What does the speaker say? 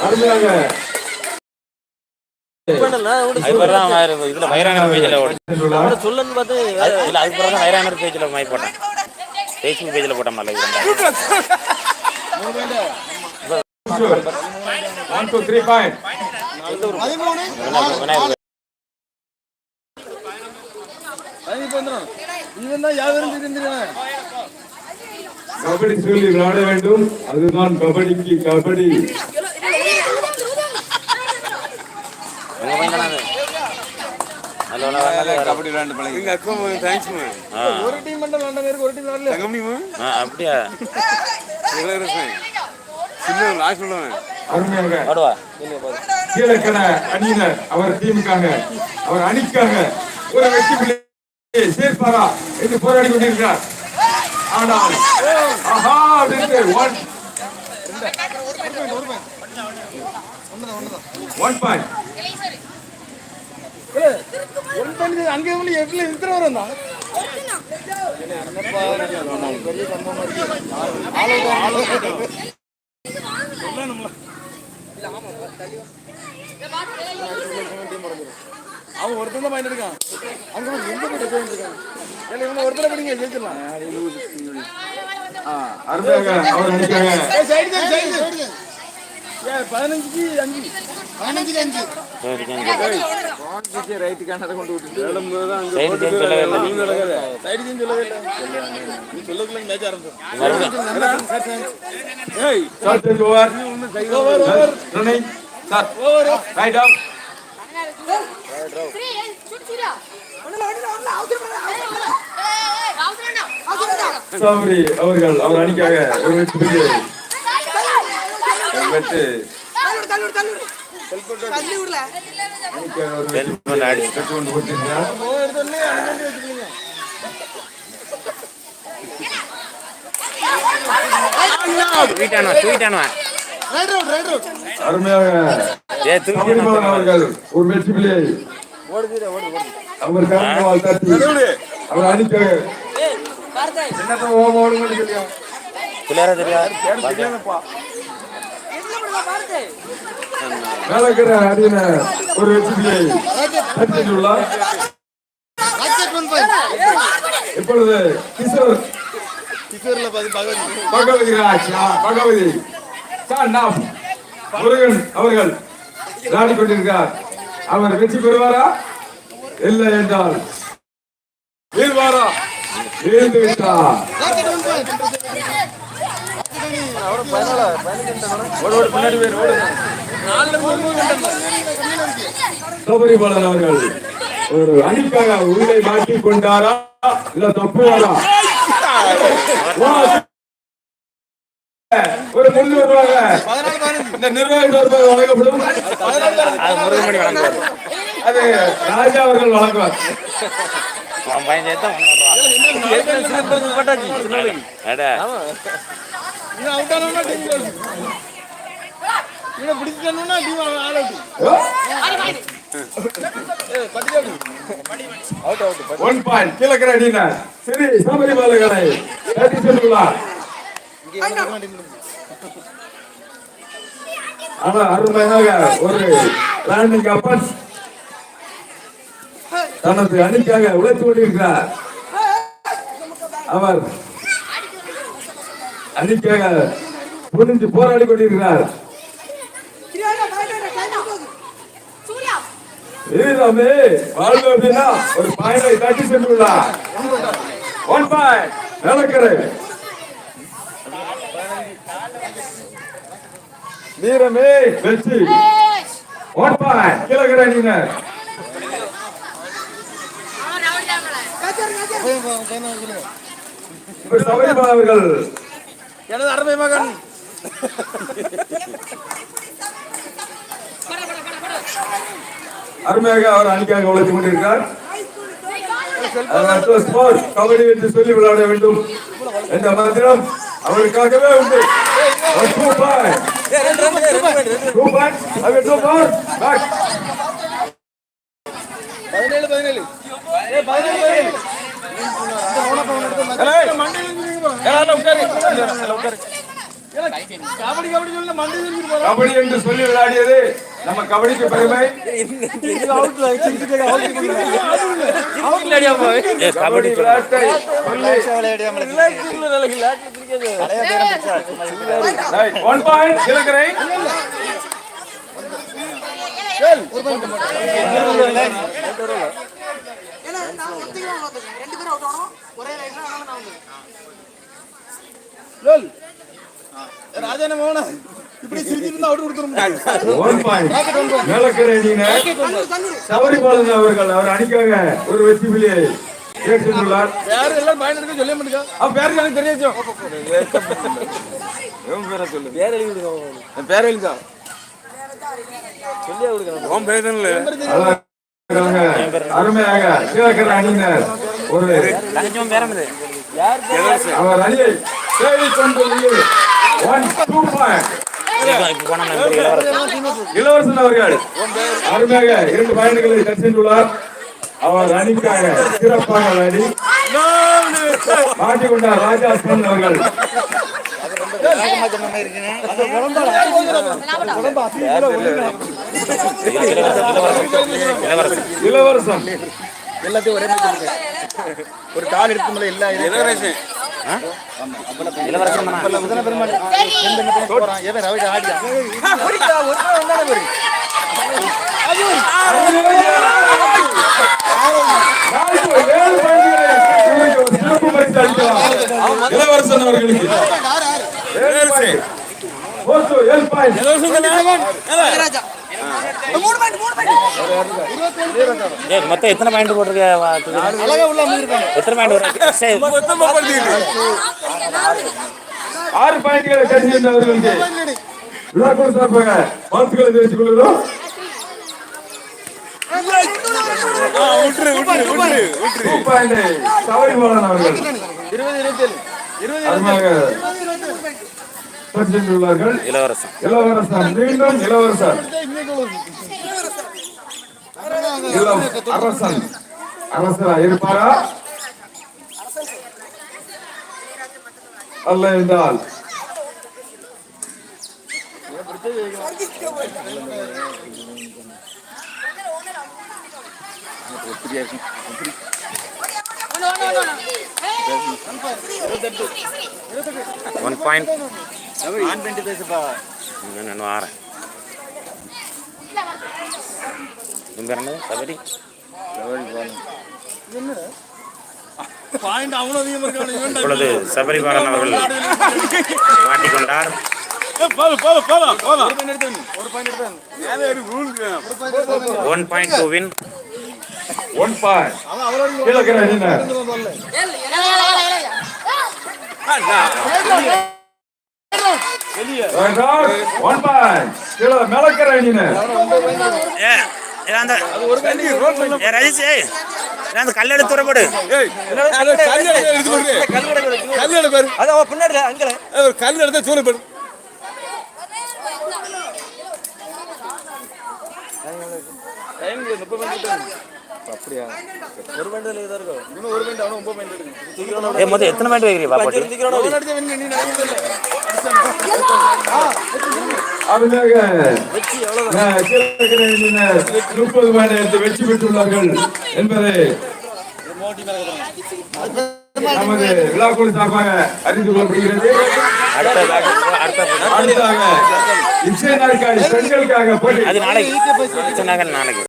அருமையாக அதுக்கப்புறம் தான் இதுல வைராங்கர் பேஜில் ஓடும் சொல்லுன்னு பார்த்து இல்ல அதுக்கப்புறம் தான் வைராங்கர் பேஜில் மாதிரி போட்டேன் ஃபேஸ்புக் பேஜில் போட்டேன் மாதிரி விநாயகர் கபடி சொல்லி விளையாட வேண்டும். அதுதான் கபடிக்கு கபடி. கபடி விளையாண்டு பழகி எங்க அக்கா தேங்க்ஸ் ஒரு டீம் மட்டும் பேருக்கு ஒரு டீம் விளாடல தங்கமணி ஆ, அப்படியா? இளவரசன். சின்ன லாஸ்ட் சொல்லுவேன் அருமையாக. கீழக்கட அணியினர் அவர் டீமுக்காக அவர் அணிக்காக. ஒரு வெற்றி சேர்ப்பாரா என்று போராடி கொண்டிருக்கிறார். ஆனால் ஆஹா அப்படின்னு ஒன் ஒன் பாயிண்ட் ஒரு பண்ணி அங்கே உள்ள எட்டுல இத்தனை வரும் தான் அவன் ஒருத்தன் தான் பாயிண்ட் இருக்கான். அங்க எங்க போய் டிஃபைன் இருக்கான்? ஏன்னா இவங்க ஒருத்தரை படிங்க ஜெயிச்சிடலாம். பதினஞ்சுக்கு அஞ்சு. பதினஞ்சுக்கு அஞ்சு. ரைட்டு காணாத கொண்டு விட்டு சொல்லவே இல்லை. சௌரி அவர்கள் அவர் அணிக்காக ஒரு வெற்றி அருமையாக ஒரு வெற்றி புள்ளியை அவர் கரங்கவால் தட்டி அவர் அணிக்காக என்னத்த ஓம ஓடுங்க சொல்லியா? பிள்ளையார தெரியா? மேலக்கிற அணியினர் ஒரு வெற்றி புள்ளியை தட்டியுள்ளார் இப்பொழுது கிஷோர். கிஷோர்ல பகவதி. பகவதி முருகன் அவர்கள் விளையாடி கொண்டிருக்கிறார். அவர் வெற்றி பெறுவாரா? இல்லை என்றால் வீழ்வாரா? வீழ்ந்து விட்டார் சபரிபாலன் அவர்கள் ஒரு அணிக்காக உள்ளே மாட்டிக் கொண்டாரா? இல்ல தப்புவாரா? ஒரு முன்னூறு இந்த நிர்வாக ரூபாய் வழங்கப்படும். அது ராஜா அவர்கள் வழங்குவார். ஒன் பாயிண்ட் கீழக்கிற அணியினர் சரி சபரிபாலகரை தட்டி சென்றுள்ளார் ஆனா அருமையாக ஒரு லேண்டிங் அப்பன்ஸ் தனது அணிக்காக உழைத்து கொண்டிருக்கிறார். அவர் அணிக்காக புரிந்து போராடி கொண்டிருக்கிறார். வீரமே வாழ்வு அப்படின்னா ஒரு பாயிண்டை தட்டி சென்றுள்ளார். ஒன் பாயிண்ட் நடக்கிற வீரமே. வெற்றி. பாயிண்ட் கிழக்கிற சபரிபால் அவர்கள். எனது அருமை மகன். அருமையாக அவர் அணிக்காக உழைத்துக் கொண்டிருக்கிறார். கபடி என்று சொல்லி விளையாட வேண்டும். என்ற மந்திரம்? அவருக்காகவே உண்டு. பதினேழு பதினேழு. பதினேழு பதினேழு. கபடி சொல்ல மண்டையில இருந்து போறா. கபடி என்று சொல்லி விளையாடியது. நம்ம கபடிக்கு பெருமை. கபடி விளையாட்டை. இலக்கரை. ரெண்டு பேரும் ஒரே இப்படி அவுட் கொடுத்துரும் சபரிபாலன் அவர்கள். அவர் அணிக்காக ஒரு வெற்றி புள்ளியை ஏற்றுள்ளார் எல்லாம் சொல்ல மாட்டேங்க அவன் எனக்கு தெரியாச்சும் பேர் எழுதி விடுங்க என் பேர் எழுதா சொல்லியா கொடுக்கணும் உன் பேர் தானே? அழகாக, அருமையாக அணியினர் ஒரு. அவர் அணியை கொண்டு ஒன் டூ பாயிண்ட் இளவரசன் அவர்கள் அருமையாக இரண்டு பயணங்களை தரிசித்துள்ளார். அவர் அணிக்காக சிறப்பாக விளையாடி மாட்டிக்கொண்டார் ராஜாஸ்வன் அவர்கள். இளவரசன். எல்லாத்தையும் ஒரே. ஒரு கால் எடுத்து மேல எல்லா இளவரசன். இளவரசன் தானா? இளவரசன் அவர்களுக்கு மூணு பாயிண்ட் மூணு ஏ மொத்தம் எத்தனை பாயிண்ட் போட்டிருக்க எத்தனை பாயிண்ட் சரி, ஆறு பாயிண்ட்களை அவர்களுக்கு விழாக்குழு சார்பாக வாழ்த்துக்களை தெரிவித்துக் கொள்கிறோம். இளவரசன். இளவரசன். மீண்டும் இளவரசன். இளம் அரசன். அரசரா இருப்பாரா? அல்ல என்றால். ஒன் பாயிண்ட் ஆன் பண்ணிட்டு பேசுப்பா நான் வாரேன் உன் பேர் என்ன சபரி இப்பொழுது சபரிபாலன் அவர்கள் மாட்டிக்கொண்டார். ஒரு பாயிண்ட் எடுத்து ஒரு பாயிண்ட் எடுத்து one point to win one point அணியினர் ஒன் பாயிண்ட் கீழே அந்த ஏ ரஜிஷ் அந்த கல் எடுத்து போடு ஏய் அது கல் எடுத்து எடுத்து போடு கல் எடுத்து பாரு. அது அவன் பின்னாடி அங்கே ஒரு கல் எடுத்து தூர போடு. டைம் முப்பது பாயிண்ட் அப்படியா? ஒரு பாயிண்ட் தான் இருக்கும். இன்னும் ஒரு பாயிண்ட் அவனும் ஒன்பது பாயிண்ட் எத்தனை பாயிண்ட் வைக்கிறீங்க அருமையாக முப்பது மணி வெற்றி பெற்றுள்ளார்கள் என்பதை நமது விழாக்குழு சார்பாக அறிந்து கொள்ளப்படுகிறது அடுத்த அடுத்த அடுத்ததாக இசை நாற்காலி பெண்களுக்காக போட்டி சொன்னாங்க நாளைக்கு